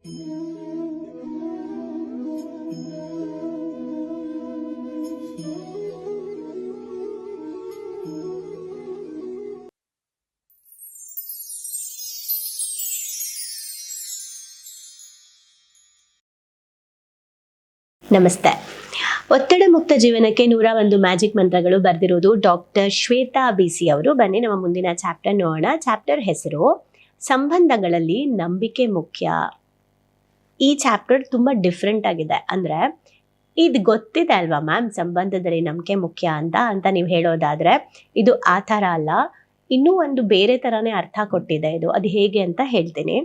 ನಮಸ್ತೆ. ಒತ್ತಡ ಮುಕ್ತ ಜೀವನಕ್ಕೆ ನೂರ ಒಂದು ಮ್ಯಾಜಿಕ್ ಮಂತ್ರಗಳು ಬರೆದಿರೋದು ಡಾಕ್ಟರ್ ಶ್ವೇತಾ ಬಿಸಿ ಅವರು. ಬನ್ನಿ, ನಮ್ಮ ಮುಂದಿನ ಚಾಪ್ಟರ್ ನೋಡೋಣ. ಚಾಪ್ಟರ್ ಹೆಸರು, ಸಂಬಂಧಗಳಲ್ಲಿ ನಂಬಿಕೆ ಮುಖ್ಯ. ಈ ಚಾಪ್ಟರ್ ತುಂಬ ಡಿಫ್ರೆಂಟ್ ಆಗಿದೆ. ಅಂದರೆ ಇದು ಗೊತ್ತಿದೆ ಅಲ್ವಾ ಮ್ಯಾಮ್ ಸಂಬಂಧದಲ್ಲಿ ನಂಬಿಕೆ ಮುಖ್ಯ ಅಂತ ಅಂತ ನೀವು ಹೇಳೋದಾದ್ರೆ ಇದು ಆ ಥರ ಅಲ್ಲ. ಇನ್ನೂ ಒಂದು ಬೇರೆ ಥರನೇ ಅರ್ಥ ಕೊಟ್ಟಿದೆ ಇದು. ಅದು ಹೇಗೆ ಅಂತ ಹೇಳ್ತೀನಿ.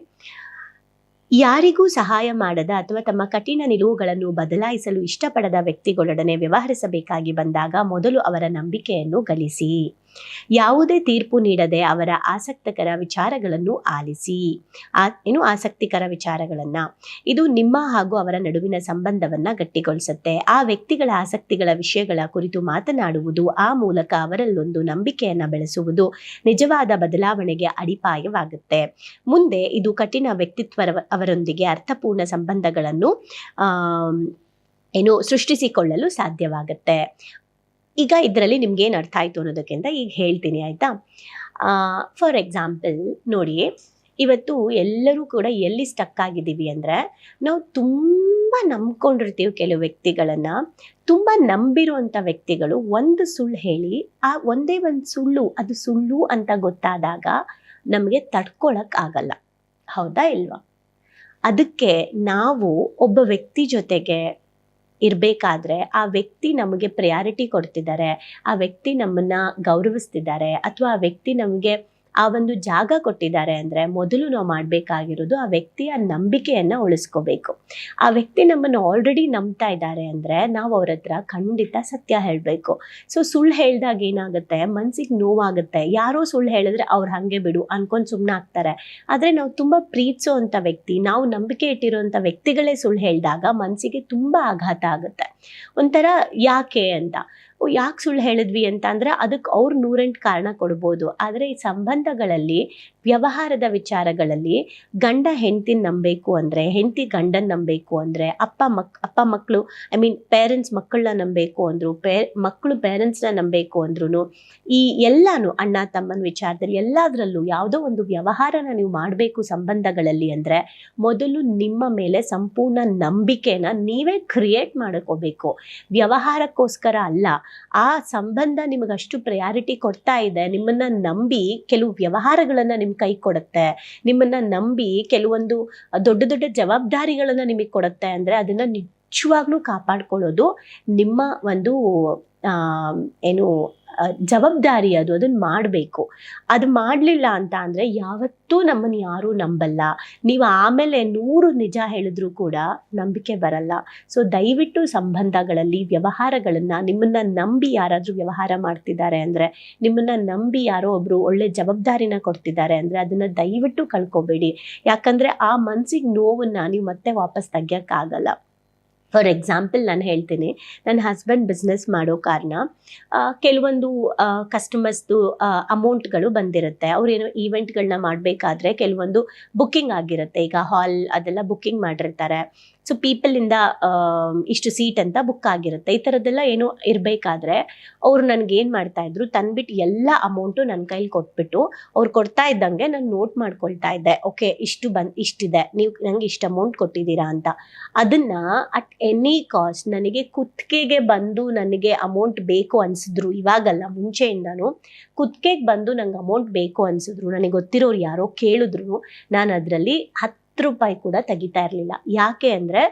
ಯಾರಿಗೂ ಸಹಾಯ ಮಾಡದ ಅಥವಾ ತಮ್ಮ ಕಠಿಣ ನಿಲುವುಗಳನ್ನು ಬದಲಾಯಿಸಲು ಇಷ್ಟಪಡದ ವ್ಯಕ್ತಿಗಳೊಡನೆ ವ್ಯವಹರಿಸಬೇಕಾಗಿ ಬಂದಾಗ ಮೊದಲು ಅವರ ನಂಬಿಕೆಯನ್ನು ಗಳಿಸಿ. ಯಾವುದೇ ತೀರ್ಪು ನೀಡದೆ ಅವರ ಆಸಕ್ತಕರ ವಿಚಾರಗಳನ್ನು ಆಲಿಸಿ. ಆ, ಏನು ಆಸಕ್ತಿಕರ ವಿಚಾರಗಳನ್ನ? ಇದು ನಿಮ್ಮ ಹಾಗೂ ಅವರ ನಡುವಿನ ಸಂಬಂಧವನ್ನ ಗಟ್ಟಿಗೊಳಿಸುತ್ತೆ. ಆ ವ್ಯಕ್ತಿಗಳ ಆಸಕ್ತಿಗಳ ವಿಷಯಗಳ ಕುರಿತು ಮಾತನಾಡುವುದು ಆ ಮೂಲಕ ಅವರಲ್ಲೊಂದು ನಂಬಿಕೆಯನ್ನ ಬೆಳೆಸುವುದು ನಿಜವಾದ ಬದಲಾವಣೆಗೆ ಅಡಿಪಾಯವಾಗುತ್ತೆ. ಮುಂದೆ ಇದು ಕಠಿಣ ವ್ಯಕ್ತಿತ್ವ ಅವರೊಂದಿಗೆ ಅರ್ಥಪೂರ್ಣ ಸಂಬಂಧಗಳನ್ನು ಏನು ಸೃಷ್ಟಿಸಿಕೊಳ್ಳಲು ಸಾಧ್ಯವಾಗುತ್ತೆ. ಈಗ ಇದರಲ್ಲಿ ನಿಮ್ಗೆ ಏನು ಅರ್ಥ ಆಯ್ತು ಅನ್ನೋದಕ್ಕಿಂತ ಈಗ ಹೇಳ್ತೀನಿ, ಆಯ್ತಾ? ಫಾರ್ ಎಕ್ಸಾಂಪಲ್ ನೋಡಿ ಇವತ್ತು ಎಲ್ಲರೂ ಕೂಡ ಎಲ್ಲಿ ಸ್ಟಕ್ ಆಗಿದ್ದೀವಿ ಅಂದರೆ, ನಾವು ತುಂಬ ನಂಬ್ಕೊಂಡಿರ್ತೀವಿ ಕೆಲವು ವ್ಯಕ್ತಿಗಳನ್ನು, ತುಂಬ ನಂಬಿರುವಂಥ ವ್ಯಕ್ತಿಗಳು ಒಂದು ಸುಳ್ಳು ಹೇಳಿ, ಆ ಒಂದೇ ಒಂದು ಸುಳ್ಳು, ಅದು ಸುಳ್ಳು ಅಂತ ಗೊತ್ತಾದಾಗ ನಮಗೆ ಆಗಲ್ಲ. ಹೌದಾ ಇಲ್ವಾ? ಅದಕ್ಕೆ ನಾವು ಒಬ್ಬ ವ್ಯಕ್ತಿ ಜೊತೆಗೆ ಇರಬೇಕಾದ್ರೆ ಆ ವ್ಯಕ್ತಿ ನಮಗೆ ಪ್ರಯಾರಿಟಿ ಕೊಡ್ತಿದ್ದಾರೆ ಆ ವ್ಯಕ್ತಿ ನಮ್ಮನ್ನ ಗೌರವಿಸ್ತಿದ್ದಾರೆ ಅಥವಾ ಆ ವ್ಯಕ್ತಿ ನಮಗೆ ಆ ಒಂದು ಜಾಗ ಕೊಟ್ಟಿದ್ದಾರೆ ಅಂದರೆ ಮೊದಲು ನಾವು ಮಾಡಬೇಕಾಗಿರೋದು ಆ ವ್ಯಕ್ತಿಯ ನಂಬಿಕೆಯನ್ನು ಉಳಿಸ್ಕೋಬೇಕು. ಆ ವ್ಯಕ್ತಿ ನಮ್ಮನ್ನು ಆಲ್ರೆಡಿ ನಂಬ್ತಾ ಇದ್ದಾರೆ ಅಂದರೆ ನಾವು ಅವ್ರ ಹತ್ರ ಖಂಡಿತ ಸತ್ಯ ಹೇಳಬೇಕು. ಸೊ ಸುಳ್ಳು ಹೇಳಿದಾಗ ಏನಾಗುತ್ತೆ? ಮನ್ಸಿಗೆ ನೋವಾಗುತ್ತೆ. ಯಾರೋ ಸುಳ್ಳು ಹೇಳಿದ್ರೆ ಅವ್ರು ಹಾಗೆ ಬಿಡು ಅನ್ಕೊಂಡು ಸುಮ್ಮನೆ ಆಗ್ತಾರೆ. ಆದರೆ ನಾವು ತುಂಬ ಪ್ರೀತಿಸೋ ಅಂಥ ವ್ಯಕ್ತಿ, ನಾವು ನಂಬಿಕೆ ಇಟ್ಟಿರೋಂಥ ವ್ಯಕ್ತಿಗಳೇ ಸುಳ್ಳು ಹೇಳಿದಾಗ ಮನಸ್ಸಿಗೆ ತುಂಬ ಆಘಾತ ಆಗುತ್ತೆ. ಒಂಥರ ಯಾಕೆ ಅಂತ? ಯಾಕೆ ಸುಳ್ಳು ಹೇಳಿದ್ವಿ ಅಂತ ಅಂದ್ರೆ ಅದಕ್ಕೆ ಅವ್ರು ನೂರೆಂಟು ಕಾರಣ ಕೊಡ್ಬೋದು. ಆದರೆ ಈ ಸಂಬಂಧಗಳಲ್ಲಿ, ವ್ಯವಹಾರದ ವಿಚಾರಗಳಲ್ಲಿ ಗಂಡ ಹೆಂಡತಿನ ನಂಬಬೇಕು ಅಂದರೆ, ಹೆಂಡತಿ ಗಂಡನ ನಂಬಬೇಕು ಅಂದರೆ, ಅಪ್ಪ ಮಕ್, ಅಪ್ಪ ಮಕ್ಕಳು ಐ ಮೀನ್ ಪೇರೆಂಟ್ಸ್ ಮಕ್ಕಳನ್ನ ನಂಬಬೇಕು ಅಂದರು, ಪೇ ಮಕ್ಕಳು ಪೇರೆಂಟ್ಸ್ನ ನಂಬಬೇಕು ಅಂದ್ರೂ ಈ ಎಲ್ಲಾನು ಅಣ್ಣ ತಮ್ಮನ ವಿಚಾರದಲ್ಲಿ ಎಲ್ಲದರಲ್ಲೂ ಯಾವುದೋ ಒಂದು ವ್ಯವಹಾರನ ನೀವು ಮಾಡಬೇಕು ಸಂಬಂಧಗಳಲ್ಲಿ ಅಂದರೆ ಮೊದಲು ನಿಮ್ಮ ಮೇಲೆ ಸಂಪೂರ್ಣ ನಂಬಿಕೆನ ನೀವೇ ಕ್ರಿಯೇಟ್ ಮಾಡ್ಕೋಬೇಕು. ವ್ಯವಹಾರಕ್ಕೋಸ್ಕರ ಅಲ್ಲ ಆ ಸಂಬಂಧ ನಿಮಗೆ ಅಷ್ಟು ಪ್ರಯಾರಿಟಿ ಕೊಡ್ತಾ ಇದೆ, ನಿಮ್ಮನ್ನ ನಂಬಿ ಕೆಲವು ವ್ಯವಹಾರಗಳನ್ನ ನಿಮ್ ಕೈ ಕೊಡುತ್ತೆ. ನಿಮ್ಮನ್ನ ನಂಬಿ ಕೆಲವೊಂದು ದೊಡ್ಡ ದೊಡ್ಡ ಜವಾಬ್ದಾರಿಗಳನ್ನ ನಿಮಗೆ ಕೊಡುತ್ತೆ ಅಂದ್ರೆ ಅದನ್ನ ನಿಜವಾಗ್ಲೂ ಕಾಪಾಡ್ಕೊಳ್ಳೋದು ನಿಮ್ಮ ಒಂದು ಏನು ಜವಾಬ್ದಾರಿ ಅದು ಅದನ್ನ ಮಾಡಬೇಕು. ಅದು ಮಾಡಲಿಲ್ಲ ಅಂತ ಅಂದರೆ ಯಾವತ್ತೂ ನಮ್ಮನ್ನು ಯಾರೂ ನಂಬಲ್ಲ. ನೀವು ಆಮೇಲೆ ನೂರು ನಿಜ ಹೇಳಿದ್ರು ಕೂಡ ನಂಬಿಕೆ ಬರಲ್ಲ. ಸೊ, ದಯವಿಟ್ಟು ಸಂಬಂಧಗಳಲ್ಲಿ ವ್ಯವಹಾರಗಳನ್ನು, ನಿಮ್ಮನ್ನ ನಂಬಿ ಯಾರಾದರೂ ವ್ಯವಹಾರ ಮಾಡ್ತಿದ್ದಾರೆ ಅಂದರೆ, ನಿಮ್ಮನ್ನ ನಂಬಿ ಯಾರೋ ಒಬ್ರು ಒಳ್ಳೆ ಜವಾಬ್ದಾರಿನ ಕೊಡ್ತಿದ್ದಾರೆ ಅಂದರೆ, ಅದನ್ನ ದಯವಿಟ್ಟು ಕಳ್ಕೊಬೇಡಿ. ಯಾಕಂದರೆ ಆ ಮನಸ್ಸಿಗೆ ನೋವನ್ನು ನೀವು ಮತ್ತೆ ವಾಪಸ್ ತೆಗಿಯೋಕ್ಕಾಗಲ್ಲ ಫಾರ್ ಎಕ್ಸಾಂಪಲ್ ನಾನು ಹೇಳ್ತೀನಿ, ನನ್ನ ಹಸ್ಬೆಂಡ್ ಬಿಸ್ನೆಸ್ ಮಾಡೋ ಕಾರಣ ಕೆಲವೊಂದು ಕಸ್ಟಮರ್ಸ್ದು ಅಮೌಂಟ್ಗಳು ಬಂದಿರುತ್ತೆ. ಅವ್ರೇನೋ ಈವೆಂಟ್ಗಳನ್ನ ಮಾಡಬೇಕಾದ್ರೆ ಕೆಲವೊಂದು ಬುಕ್ಕಿಂಗ್ ಆಗಿರುತ್ತೆ. ಈಗ ಹಾಲ್ ಅದೆಲ್ಲ ಬುಕ್ಕಿಂಗ್ ಮಾಡಿರ್ತಾರೆ. ಸೊ ಪೀಪಲಿಂದ ಇಷ್ಟು ಸೀಟ್ ಅಂತ ಬುಕ್ ಆಗಿರುತ್ತೆ. ಈ ಥರದ್ದೆಲ್ಲ ಏನೋ ಇರಬೇಕಾದ್ರೆ ಅವರು ನನಗೆ ಏನು ಮಾಡ್ತಾ ಇದ್ರು, ತಂದ್ಬಿಟ್ಟು ಎಲ್ಲ ಅಮೌಂಟು ನನ್ನ ಕೈಲಿ ಕೊಟ್ಬಿಟ್ಟು ಅವ್ರು ಕೊಡ್ತಾ ಇದ್ದಂಗೆ ನಾನು ನೋಟ್ ಮಾಡ್ಕೊಳ್ತಾ ಇದ್ದೆ. ಓಕೆ ಇಷ್ಟು ಬಂದ್, ಇಷ್ಟಿದೆ. ನೀವು ನಂಗೆ ಇಷ್ಟು ಅಮೌಂಟ್ ಕೊಟ್ಟಿದ್ದೀರಾ ಅಂತ. ಅದನ್ನು ಅಟ್ ಎನಿ ಕಾಸ್ಟ್ ನನಗೆ ಕುತ್ತಿಗೆಗೆ ಬಂದು ನನಗೆ ಅಮೌಂಟ್ ಬೇಕು ಅನ್ಸಿದ್ರು, ಇವಾಗಲ್ಲ, ಮುಂಚೆಯಿಂದನೂ ಕುತ್ತಿಗೆಗೆ ಬಂದು ನಂಗೆ ಅಮೌಂಟ್ ಬೇಕು ಅನ್ಸಿದ್ರು, ನನಗೆ ಗೊತ್ತಿರೋರು ಯಾರೋ ಕೇಳಿದ್ರು, ನಾನು ಅದರಲ್ಲಿ ಹತ್ತು ರೂಪಾಯಿ ಕೂಡ ತೆಗಿತಾ ಇರಲಿಲ್ಲ. ಯಾಕೆ ಅಂದರೆ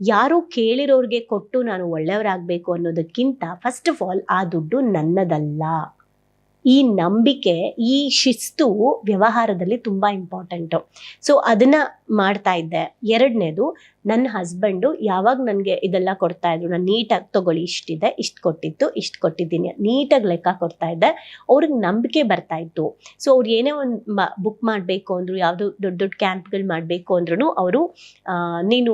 ಯಾರು ಕೇಳಿರೋರಿಗೆ ಕೊಟ್ಟು ನಾನು ಒಳ್ಳೆಯವರಾಗಬೇಕು ಅನ್ನೋದಕ್ಕಿಂತ ಫಸ್ಟ್ ಆಫ್ ಆಲ್ ಆ ದುಡ್ಡು ನನ್ನದಲ್ಲ. ಈ ನಂಬಿಕೆ, ಈ ಶಿಸ್ತು ವ್ಯವಹಾರದಲ್ಲಿ ತುಂಬ ಇಂಪಾರ್ಟೆಂಟು ಸೊ ಅದನ್ನ ಮಾಡ್ತಾ ಇದ್ದೆ. ಎರಡನೇದು ನನ್ನ ಹಸ್ಬೆಂಡು ಯಾವಾಗ ನನಗೆ ಇದೆಲ್ಲ ಕೊಡ್ತಾ ಇದ್ರು, ನಾನು ನೀಟಾಗಿ ತಗೊಳ್ಳಿ, ಇಷ್ಟಿದೆ, ಇಷ್ಟು ಕೊಟ್ಟಿತ್ತು, ಇಷ್ಟು ಕೊಟ್ಟಿದ್ದೀನಿ, ನೀಟಾಗಿ ಲೆಕ್ಕ ಕೊಡ್ತಾ ಇದ್ದೆ, ಅವ್ರಿಗೆ ನಂಬಿಕೆ ಬರ್ತಾ ಇತ್ತು. ಸೊ ಅವ್ರು ಏನೇ ಒಂದು ಬುಕ್ ಮಾಡಬೇಕು ಅಂದ್ರು, ಯಾವುದೋ ದೊಡ್ಡ ದೊಡ್ಡ ಕ್ಯಾಂಪ್ಗಳು ಮಾಡಬೇಕು ಅಂದ್ರೂ ಅವರು ನೀನು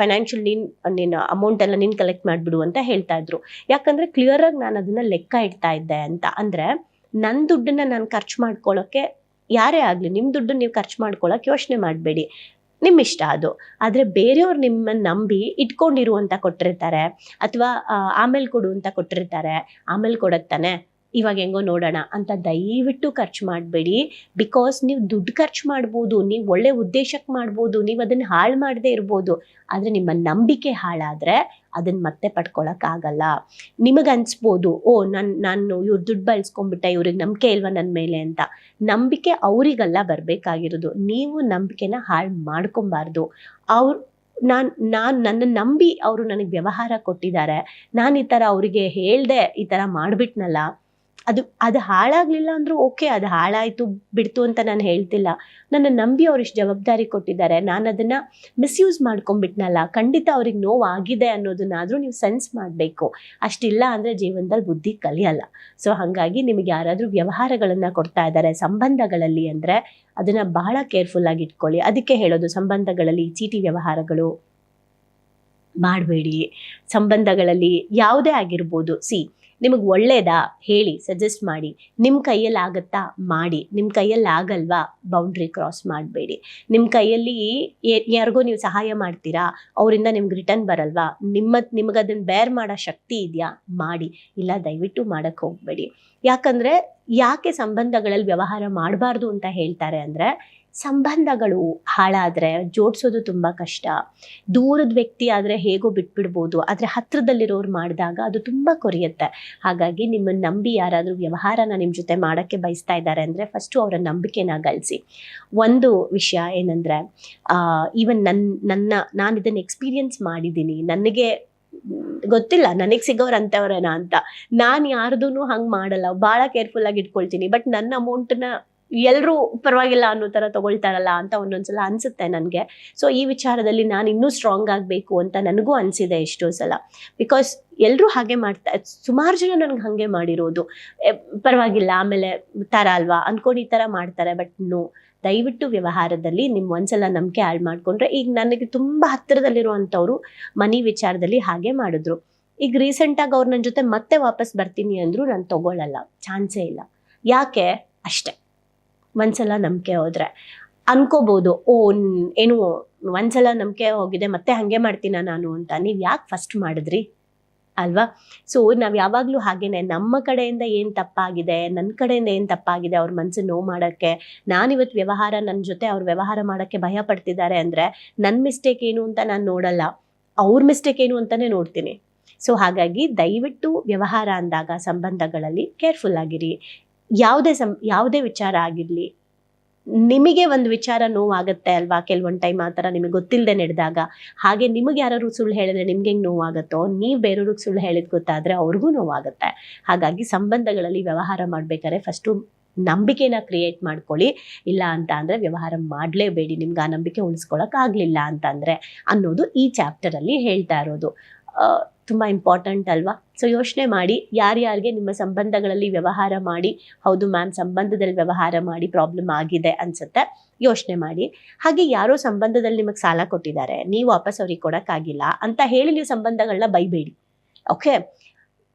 ಫೈನಾನ್ಷಿಯಲ್ ನೀನು ನೀನು ಅಮೌಂಟ್ ಎಲ್ಲ ನೀನು ಕಲೆಕ್ಟ್ ಮಾಡಿಬಿಡು ಅಂತ ಹೇಳ್ತಾ ಇದ್ರು. ಯಾಕಂದರೆ ಕ್ಲಿಯರಾಗಿ ನಾನು ಅದನ್ನು ಲೆಕ್ಕ ಇಡ್ತಾ ಇದ್ದೆ ಅಂತ. ಅಂದರೆ ನನ್ನ ದುಡ್ಡನ್ನ ನಾನು ಖರ್ಚು ಮಾಡ್ಕೊಳ್ಳೋಕ್ಕೆ ಯಾರೇ ಆಗಲಿ ನಿಮ್ಮ ದುಡ್ಡು ನೀವು ಖರ್ಚು ಮಾಡ್ಕೊಳ್ಳೋಕೆ ಯೋಚನೆ ಮಾಡಬೇಡಿ. ನಿಮ್ಮ ಇಷ್ಟ ಅದು. ಆದರೆ ಬೇರೆಯವ್ರು ನಿಮ್ಮನ್ನು ನಂಬಿ ಇಟ್ಕೊಂಡಿರು ಅಂತ ಕೊಟ್ಟಿರ್ತಾರೆ, ಅಥವಾ ಆಮೇಲೆ ಕೊಡು ಅಂತ ಕೊಟ್ಟಿರ್ತಾರೆ, ಆಮೇಲೆ ಕೊಡತ್ತಾನೆ ಇವಾಗ ಹೆಂಗೋ ನೋಡೋಣ ಅಂತ ದಯವಿಟ್ಟು ಖರ್ಚು ಮಾಡಬೇಡಿ. ಬಿಕಾಸ್ ನೀವು ದುಡ್ಡು ಖರ್ಚು ಮಾಡ್ಬೋದು, ನೀವು ಒಳ್ಳೆ ಉದ್ದೇಶಕ್ಕೆ ಮಾಡ್ಬೋದು, ನೀವು ಅದನ್ನು ಹಾಳು ಮಾಡದೇ ಇರ್ಬೋದು, ಆದರೆ ನಿಮ್ಮ ನಂಬಿಕೆ ಹಾಳಾದರೆ ಅದನ್ನು ಮತ್ತೆ ಪಡ್ಕೊಳಕ್ಕಾಗಲ್ಲ ನಿಮಗೆ ಅನಿಸ್ಬೋದು, ಓ ನಾನು ನಾನು ಇವ್ರು ದುಡ್ಡು ಬಳಸ್ಕೊಂಡ್ಬಿಟ್ಟೆ, ಇವ್ರಿಗೆ ನಂಬಿಕೆ ಇಲ್ವಾ ನನ್ನ ಮೇಲೆ ಅಂತ. ನಂಬಿಕೆ ಅವರಿಗೆಲ್ಲ ಬರಬೇಕಾಗಿರೋದು. ನೀವು ನಂಬಿಕೆನ ಹಾಳು ಮಾಡ್ಕೊಬಾರ್ದು. ಅವ್ರು, ನಾನು ನಾನು ನನ್ನ ನಂಬಿ ಅವರು ನನಗೆ ವ್ಯವಹಾರ ಕೊಟ್ಟಿದ್ದಾರೆ. ನಾನು ಈ ಥರ ಅವರಿಗೆ ಹೇಳ್ದೆ ಈ ಥರ ಮಾಡಿಬಿಟ್ನಲ್ಲ ಅದು ಅದು ಹಾಳಾಗಲಿಲ್ಲ ಅಂದರೂ ಓಕೆ, ಅದು ಹಾಳಾಯಿತು, ಬಿಡ್ತು ಅಂತ ನಾನು ಹೇಳ್ತಿಲ್ಲ. ನನ್ನ ನಂಬಿ ಅವ್ರು ಜವಾಬ್ದಾರಿ ಕೊಟ್ಟಿದ್ದಾರೆ. ನಾನು ಅದನ್ನು ಮಿಸ್ಯೂಸ್ ಮಾಡ್ಕೊಂಡ್ಬಿಟ್ನಲ್ಲ ಖಂಡಿತ ಅವ್ರಿಗೆ ನೋವಾಗಿದೆ ಅನ್ನೋದನ್ನಾದರೂ ನೀವು ಸೆನ್ಸ್ ಮಾಡಬೇಕು. ಅಷ್ಟಿಲ್ಲ ಅಂದರೆ ಜೀವನದಲ್ಲಿ ಬುದ್ಧಿ ಕಲಿಯಲ್ಲ. ಸೊ, ಹಾಗಾಗಿ ನಿಮಗೆ ಯಾರಾದರೂ ವ್ಯವಹಾರಗಳನ್ನು ಕೊಡ್ತಾ ಇದ್ದಾರೆ, ಸಂಬಂಧಗಳಲ್ಲಿ ಅಂದರೆ ಅದನ್ನು ಬಹಳ ಕೇರ್ಫುಲ್ಲಾಗಿ ಇಟ್ಕೊಳ್ಳಿ. ಅದಕ್ಕೆ ಹೇಳೋದು, ಸಂಬಂಧಗಳಲ್ಲಿ ಚೀಟಿ ವ್ಯವಹಾರಗಳು ಮಾಡಬೇಡಿ. ಸಂಬಂಧಗಳಲ್ಲಿ ಯಾವುದೇ ಆಗಿರ್ಬೋದು, ಸಿ ನಿಮಗೆ ಒಳ್ಳೇದಾ ಹೇಳಿ ಸಜೆಸ್ಟ್ ಮಾಡಿ. ನಿಮ್ಮ ಕೈಯಲ್ಲಿ ಆಗುತ್ತಾ ಮಾಡಿ. ನಿಮ್ಮ ಕೈಯಲ್ಲಿ ಆಗಲ್ವಾ ಬೌಂಡ್ರಿ ಕ್ರಾಸ್ ಮಾಡಬೇಡಿ. ನಿಮ್ಮ ಕೈಯಲ್ಲಿ ಯಾರಿಗೋ ನೀವು ಸಹಾಯ ಮಾಡ್ತೀರಾ? ಅವರಿಂದ ನಿಮ್ಗೆ ರಿಟರ್ನ್ ಬರಲ್ವಾ? ನಿಮ್ಮ ನಿಮಗೆ ಅದನ್ನು ಬೇರ್ ಮಾಡೋ ಶಕ್ತಿ ಇದೆಯಾ? ಮಾಡಿ. ಇಲ್ಲ, ದಯವಿಟ್ಟು ಮಾಡೋಕ್ಕೆ ಹೋಗಬೇಡಿ. ಯಾಕಂದರೆ ಯಾಕೆ ಸಂಬಂಧಗಳಲ್ಲಿ ವ್ಯವಹಾರ ಮಾಡಬಾರ್ದು ಅಂತ ಹೇಳ್ತಾರೆ ಅಂದರೆ ಸಂಬಂಧಗಳು ಹಾಳಾದರೆ ಜೋಡಿಸೋದು ತುಂಬ ಕಷ್ಟ. ದೂರದ ವ್ಯಕ್ತಿ ಆದರೆ ಹೇಗೋ ಬಿಟ್ಬಿಡ್ಬೋದು. ಆದರೆ ಹತ್ತಿರದಲ್ಲಿರೋರು ಮಾಡಿದಾಗ ಅದು ತುಂಬ ಕೊರಿಯುತ್ತೆ. ಹಾಗಾಗಿ ನಿಮ್ಮನ್ನು ನಂಬಿ ಯಾರಾದರೂ ವ್ಯವಹಾರನ ನಿಮ್ಮ ಜೊತೆ ಮಾಡೋಕ್ಕೆ ಬಯಸ್ತಾ ಇದ್ದಾರೆ ಅಂದರೆ ಫಸ್ಟು ಅವರ ನಂಬಿಕೆನ ಗಳಿಸಿ. ಒಂದು ವಿಷಯ ಏನಂದರೆ ಈವನ್ ನನ್ನ ನನ್ನ, ನಾನು ಇದನ್ನು ಎಕ್ಸ್ಪೀರಿಯನ್ಸ್ ಮಾಡಿದ್ದೀನಿ. ನನಗೆ ಗೊತ್ತಿಲ್ಲ, ನನಗೆ ಸಿಗೋರು ಅಂಥವ್ರೇನ ಅಂತ. ನಾನು ಯಾರ್ದೂ ಹಂಗೆ ಮಾಡಲ್ಲ. ಭಾಳ ಕೇರ್ಫುಲ್ಲಾಗಿ ಇಟ್ಕೊಳ್ತೀನಿ. ಬಟ್ ನನ್ನ ಅಮೌಂಟನ್ನ ಎಲ್ಲರೂ ಪರವಾಗಿಲ್ಲ ಅನ್ನೋ ಥರ ತಗೊಳ್ತಾರಲ್ಲ ಅಂತ ಒಂದೊಂದ್ಸಲ ಅನಿಸುತ್ತೆ ನನಗೆ. ಸೊ ಈ ವಿಚಾರದಲ್ಲಿ ನಾನು ಇನ್ನೂ ಸ್ಟ್ರಾಂಗ್ ಆಗಬೇಕು ಅಂತ ನನಗೂ ಅನಿಸಿದೆ ಎಷ್ಟೋ ಸಲ. ಬಿಕಾಸ್ ಎಲ್ಲರೂ ಹಾಗೆ ಮಾಡ್ತಾ, ಸುಮಾರು ಜನ ನನಗೆ ಹಾಗೆ ಮಾಡಿರೋದು. ಪರವಾಗಿಲ್ಲ, ಆಮೇಲೆ ಥರ ಅಲ್ವಾ? ಅಂದ್ಕೊಂಡು ಈ ಥರ ಮಾಡ್ತಾರೆ ಬಟ್ ನೋ ದಯವಿಟ್ಟು ವ್ಯವಹಾರದಲ್ಲಿ ನಿಮ್ಮ ಒಂದ್ಸಲ ನಂಬಿಕೆ ಹಾಳು ಮಾಡ್ಕೊಂಡ್ರೆ ಈಗ ನನಗೆ ತುಂಬ ಹತ್ತಿರದಲ್ಲಿರುವಂಥವ್ರು ಮನಿ ವಿಚಾರದಲ್ಲಿ ಹಾಗೆ ಮಾಡಿದ್ರು. ಈಗ ರೀಸೆಂಟಾಗಿ ಅವ್ರು ನನ್ನ ಜೊತೆ ಮತ್ತೆ ವಾಪಸ್ ಬರ್ತೀನಿ ಅಂದ್ರು ನಾನು ತಗೊಳ್ಳಲ್ಲ ಚಾನ್ಸೇ ಇಲ್ಲ. ಯಾಕೆ? ಅಷ್ಟೆ. ಒಂದ್ಸಲ ನಂಬಿಕೆ ಹೋದ್ರೆ. ಅನ್ಕೋಬೋದು, ಓ ಏನು, ಒಂದ್ಸಲ ನಂಬಿಕೆ ಹೋಗಿದೆ, ಮತ್ತೆ ಹಾಗೆ ಮಾಡ್ತೀನ ನಾನು ಅಂತ. ನೀವು ಯಾಕೆ ಫಸ್ಟ್ ಮಾಡಿದ್ರಿ? ಅಲ್ವಾ? ಸೊ ನಾವು ಯಾವಾಗಲೂ ಹಾಗೇನೆ, ನಮ್ಮ ಕಡೆಯಿಂದ ಏನು ತಪ್ಪಾಗಿದೆ ನನ್ನ ಕಡೆಯಿಂದ ಏನು ತಪ್ಪಾಗಿದೆ, ಅವ್ರ ಮನಸ್ಸು ನೋವು ಮಾಡೋಕ್ಕೆ ನಾನಿವತ್ತು ವ್ಯವಹಾರ ನನ್ನ ಜೊತೆ ಅವ್ರು ವ್ಯವಹಾರ ಮಾಡೋಕ್ಕೆ ಭಯ ಪಡ್ತಿದ್ದಾರೆ ಅಂದರೆ ನನ್ನ ಮಿಸ್ಟೇಕ್ ಏನು ಅಂತ ನಾನು ನೋಡಲ್ಲ. ಅವ್ರ ಮಿಸ್ಟೇಕ್ ಏನು ಅಂತಲೇ ನೋಡ್ತೀನಿ. ಸೊ ಹಾಗಾಗಿ ದಯವಿಟ್ಟು ವ್ಯವಹಾರ ಅಂದಾಗ, ಸಂಬಂಧಗಳಲ್ಲಿ ಕೇರ್ಫುಲ್ ಆಗಿರಿ. ಯಾವುದೇ ಸಂ, ಯಾವುದೇ ವಿಚಾರ ಆಗಿರಲಿ, ನಿಮಗೆ ಒಂದು ವಿಚಾರ ನೋವಾಗುತ್ತೆ ಅಲ್ವಾ? ಕೆಲವೊಂದು ಟೈಮ್ ಆ ಥರ ನಿಮಗೆ ಗೊತ್ತಿಲ್ಲದೆ ನಡೆದಾಗ. ಹಾಗೆ ನಿಮಗೆ ಯಾರು ಸುಳ್ಳು ಹೇಳಿದ್ರೆ ನಿಮ್ಗೆ ಹೆಂಗೆ ನೋವಾಗುತ್ತೋ? ನೀವು ಬೇರೆಯವ್ರಿಗೆ ಸುಳ್ಳು ಹೇಳಿದ್ ಗೊತ್ತಾದರೆ ಅವ್ರಿಗೂ ನೋವಾಗುತ್ತೆ. ಹಾಗಾಗಿ ಸಂಬಂಧಗಳಲ್ಲಿ ವ್ಯವಹಾರ ಮಾಡಬೇಕಾದ್ರೆ ಫಸ್ಟು ನಂಬಿಕೆನ ಕ್ರಿಯೇಟ್ ಮಾಡ್ಕೊಳ್ಳಿ. ಇಲ್ಲ ಅಂತ ಅಂದರೆ ವ್ಯವಹಾರ ಮಾಡಲೇಬೇಡಿ. ನಿಮ್ಗೆ ಆ ನಂಬಿಕೆ ಉಳಿಸ್ಕೊಳಕ್ಕಾಗಲಿಲ್ಲ ಅಂತಂದರೆ ಅನ್ನೋದು ಈ ಚಾಪ್ಟರಲ್ಲಿ ಹೇಳ್ತಾ ಇರೋದು. ತುಂಬ ಇಂಪಾರ್ಟೆಂಟ್ ಅಲ್ವಾ? ಸೊ ಯೋಚನೆ ಮಾಡಿ ಯಾರ್ಯಾರಿಗೆ ನಿಮ್ಮ ಸಂಬಂಧಗಳಲ್ಲಿ ವ್ಯವಹಾರ ಮಾಡಿ, ಹೌದು ಮ್ಯಾಮ್ ಸಂಬಂಧದಲ್ಲಿ ವ್ಯವಹಾರ ಮಾಡಿ ಪ್ರಾಬ್ಲಮ್ ಆಗಿದೆ ಅನ್ಸುತ್ತೆ, ಯೋಚನೆ ಮಾಡಿ. ಹಾಗೆ ಯಾರೋ ಸಂಬಂಧದಲ್ಲಿ ನಿಮಗೆ ಸಾಲ ಕೊಟ್ಟಿದ್ದಾರೆ, ನೀವು ವಾಪಸ್ ಅವ್ರಿಗೆ ಕೊಡೋಕ್ಕಾಗಿಲ್ಲ ಅಂತ ಹೇಳಿ ನೀವು ಸಂಬಂಧಗಳನ್ನ ಬೈಬೇಡಿ ಓಕೆ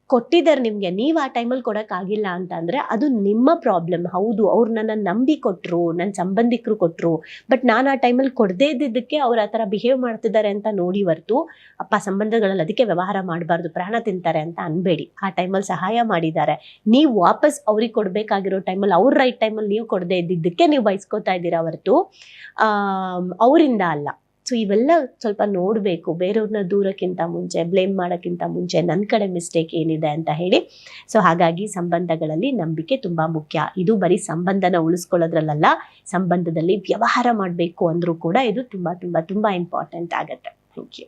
ಕೊಟ್ಟಿದ್ದಾರೆ ನಿಮಗೆ, ನೀವು ಆ ಟೈಮಲ್ಲಿ ಕೊಡೋಕ್ಕಾಗಿಲ್ಲ ಅಂತ ಅದು ನಿಮ್ಮ ಪ್ರಾಬ್ಲಮ್ ಹೌದು, ಅವ್ರು ನನ್ನ ನಂಬಿ ಕೊಟ್ಟರು ನನ್ನ ಸಂಬಂಧಿಕರು ಕೊಟ್ಟರು ಬಟ್ ನಾನು ಆ ಟೈಮಲ್ಲಿ ಕೊಡದೇ ಇದ್ದಿದ್ದಕ್ಕೆ ಅವ್ರು ಆ ಥರ ಬಿಹೇವ್ ಮಾಡ್ತಿದ್ದಾರೆ ಅಂತ ನೋಡಿ ಹೊರ್ತು, ಅಪ್ಪ ಸಂಬಂಧಗಳಲ್ಲಿ ಅದಕ್ಕೆ ವ್ಯವಹಾರ ಮಾಡಬಾರ್ದು, ಪ್ರಾಣ ತಿಂತಾರೆ ಅಂತ ಅನ್ಬೇಡಿ. ಆ ಟೈಮಲ್ಲಿ ಸಹಾಯ ಮಾಡಿದ್ದಾರೆ. ನೀವು ವಾಪಸ್ ಅವ್ರಿಗೆ ಕೊಡಬೇಕಾಗಿರೋ ಟೈಮಲ್ಲಿ ಅವ್ರ ರೈಟ್ ಟೈಮಲ್ಲಿ ನೀವು ಕೊಡದೇ ಇದ್ದಿದ್ದಕ್ಕೆ ನೀವು ಬಯಸ್ಕೊತಾ ಇದ್ದೀರಾ ಹೊರತು ಅವರಿಂದ ಅಲ್ಲ. ಸೊ ಇವೆಲ್ಲ ಸ್ವಲ್ಪ ನೋಡಬೇಕು. ಬೇರೆಯವ್ರನ್ನ ದೂರಕ್ಕಿಂತ ಮುಂಚೆ ಬ್ಲೇಮ್ ಮಾಡೋಕ್ಕಿಂತ ಮುಂಚೆ ನನ್ನ ಕಡೆ ಮಿಸ್ಟೇಕ್ ಏನಿದೆ ಅಂತ ಹೇಳಿ. ಸೊ ಹಾಗಾಗಿ ಸಂಬಂಧಗಳಲ್ಲಿ ನಂಬಿಕೆ ತುಂಬ ಮುಖ್ಯ. ಇದು ಬರೀ ಸಂಬಂಧನ ಉಳಿಸ್ಕೊಳ್ಳೋದ್ರಲ್ಲ ಸಂಬಂಧದಲ್ಲಿ ವ್ಯವಹಾರ ಮಾಡಬೇಕು ಅಂದರೂ ಕೂಡ ಇದು ತುಂಬ ತುಂಬ ತುಂಬ ಇಂಪಾರ್ಟೆಂಟ್ ಆಗುತ್ತೆ. Thank you